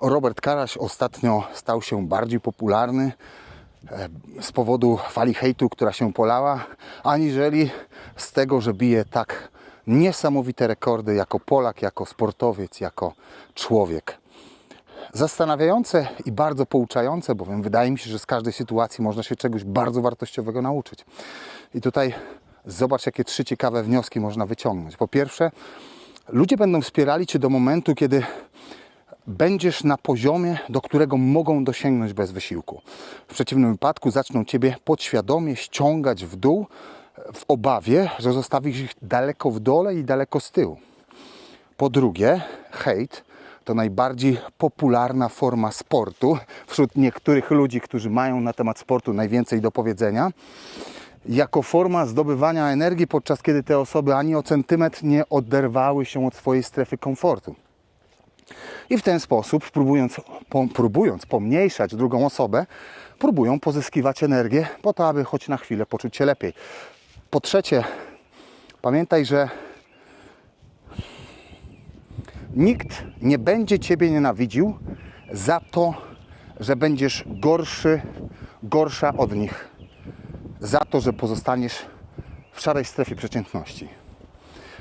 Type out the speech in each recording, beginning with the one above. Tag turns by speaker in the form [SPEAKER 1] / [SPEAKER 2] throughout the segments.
[SPEAKER 1] Robert Karaś ostatnio stał się bardziej popularny e, z powodu fali hejtu, która się polała, aniżeli z tego, że bije tak niesamowite rekordy jako Polak, jako sportowiec, jako człowiek. Zastanawiające i bardzo pouczające, bowiem wydaje mi się, że z każdej sytuacji można się czegoś bardzo wartościowego nauczyć. I tutaj zobacz, jakie trzy ciekawe wnioski można wyciągnąć. Po pierwsze, ludzie będą wspierali Cię do momentu, kiedy będziesz na poziomie, do którego mogą dosięgnąć bez wysiłku. W przeciwnym wypadku zaczną Ciebie podświadomie ściągać w dół w obawie, że zostawisz ich daleko w dole i daleko z tyłu. Po drugie, hejt to najbardziej popularna forma sportu wśród niektórych ludzi, którzy mają na temat sportu najwięcej do powiedzenia. Jako forma zdobywania energii, podczas kiedy te osoby ani o centymetr nie oderwały się od swojej strefy komfortu. I w ten sposób, próbując, po, próbując pomniejszać drugą osobę, próbują pozyskiwać energię po to, aby choć na chwilę poczuć się lepiej. Po trzecie, pamiętaj, że nikt nie będzie Ciebie nienawidził za to, że będziesz gorszy, gorsza od nich. Za to, że pozostaniesz w szarej strefie przeciętności.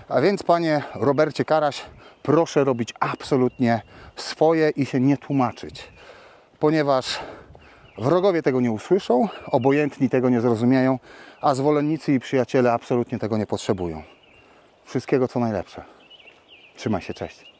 [SPEAKER 1] A więc, panie Robercie Karaś, proszę robić absolutnie swoje i się nie tłumaczyć, ponieważ wrogowie tego nie usłyszą, obojętni tego nie zrozumieją, a zwolennicy i przyjaciele absolutnie tego nie potrzebują. Wszystkiego co najlepsze. Trzymaj się, cześć.